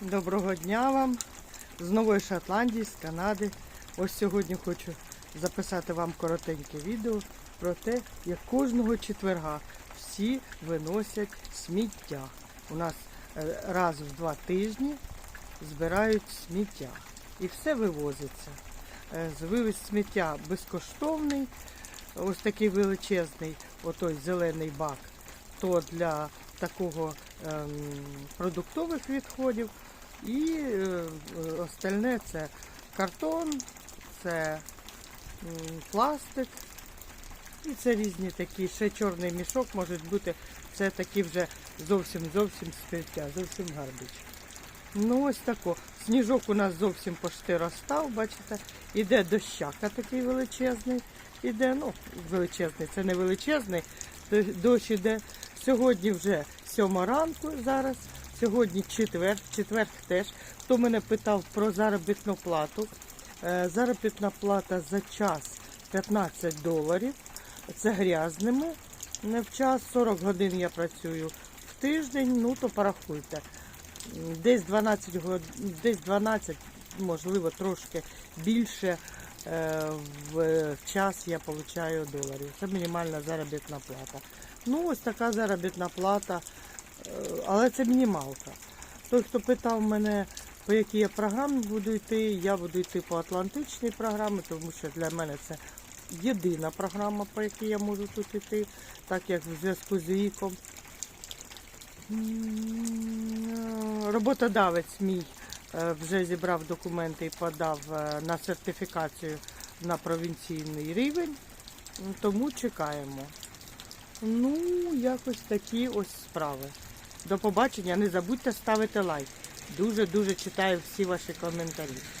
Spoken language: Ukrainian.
Доброго дня вам з Нової Шотландії, з Канади. Ось сьогодні хочу записати вам коротеньке відео про те, як кожного четверга всі виносять сміття. У нас е, раз в два тижні збирають сміття і все вивозиться. Е, Вивіз сміття безкоштовний, ось такий величезний, отой зелений бак, то для такого ем, продуктових відходів. І е, остальне це картон, це пластик. І це різні такі, ще чорний мішок може бути. Це такі вже зовсім зовсім сміття, зовсім гарбіч. Ну ось тако. Сніжок у нас зовсім пошти розстав, бачите, іде дощака такий величезний. Іде, ну, величезний, це не величезний, дощ іде. Сьогодні вже сьома ранку зараз, сьогодні четвер, четвер теж. Хто мене питав про заробітну плату? Е, Заробітна плата за час 15 доларів. Це грязними. Не в час 40 годин я працюю в тиждень, ну то порахуйте. Десь 12 год, десь 12, можливо, трошки більше в час я отримую доларів. Це мінімальна заробітна плата. Ну, ось така заробітна плата, е, але це мінімалка. Той, хто питав мене, по якій я програмі буду йти, я буду йти по Атлантичній програмі, тому що для мене це єдина програма, по якій я можу тут йти, так як в зв'язку з віком. Роботодавець мій е, вже зібрав документи і подав е, на сертифікацію на провінційний рівень, тому чекаємо. Ну, якось такі ось справи. До побачення. Не забудьте ставити лайк. Дуже-дуже читаю всі ваші коментарі.